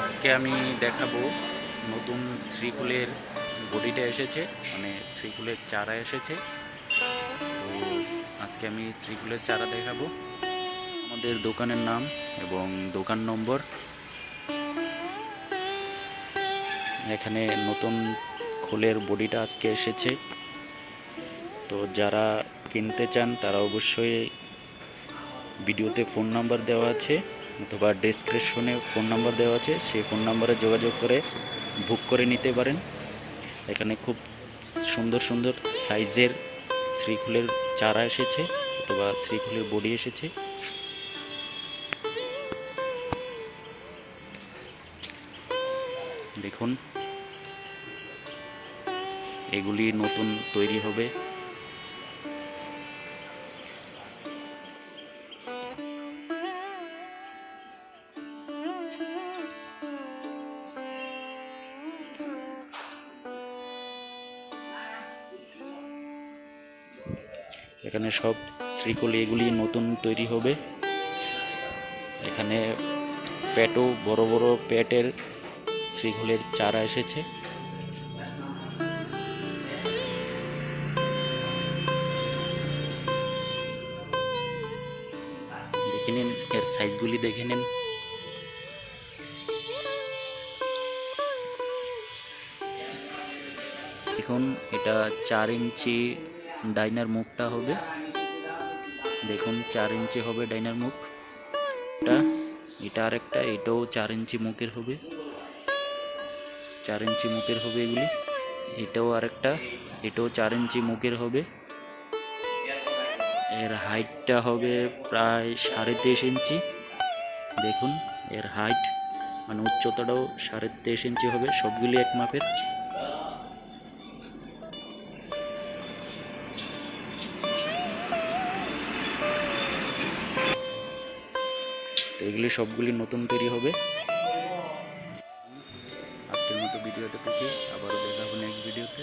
আজকে আমি দেখাবো নতুন শ্রীকুলের বডিটা এসেছে মানে শ্রীকুলের চারা এসেছে। তো আজকে আমি শ্রীকুলের চারা দেখাবো। আমাদের দোকানের নাম এবং দোকান নম্বর। এখানে নতুন খোলের বডিটা আজকে এসেছে। তো যারা কিনতে চান তারা অবশ্যই ভিডিওতে ফোন নাম্বার দেওয়া আছে অথবা ডেসক্রিপশনে ফোন নাম্বার দেওয়া আছে, সেই ফোন নাম্বারে যোগাযোগ করে বুক করে নিতে পারেন। এখানে খুব সুন্দর সুন্দর সাইজের শ্রীখুলের চারা এসেছে অথবা শ্রীখুলের বডি এসেছে। দেখুন, এগুলি নতুন তৈরি হবে। এখানে সব শ্রীকল এগুলি নতুন তৈরি হবে। এখানে প্যাটও বড় বড় প্যাটের শ্রীকলের চারা এসেছে। দেখে নিন, এর সাইজগুলি দেখে নিন। দেখুন, এটা চার ইঞ্চি ডাইনার মুখটা হবে। দেখুন, চার ইঞ্চি হবে ডাইনার মুখ। এটা এটা আরেকটা, এটাও চার ইঞ্চি মুখের হবে। চার ইঞ্চি মুখের হবে এগুলি। এটাও আরেকটা, এটাও চার ইঞ্চি মুখের হবে। এর হাইটটা হবে প্রায় সাড়ে তেইশ ইঞ্চি। দেখুন, এর হাইট মানে উচ্চতাটাও সাড়ে তেইশ ইঞ্চি হবে, সবগুলি এক মাপের। তো এগুলি সবগুলি নতুন তৈরি হবে। আজকের মতো ভিডিওতে টুকি আবারও দেখা হবে নেক্সট ভিডিওতে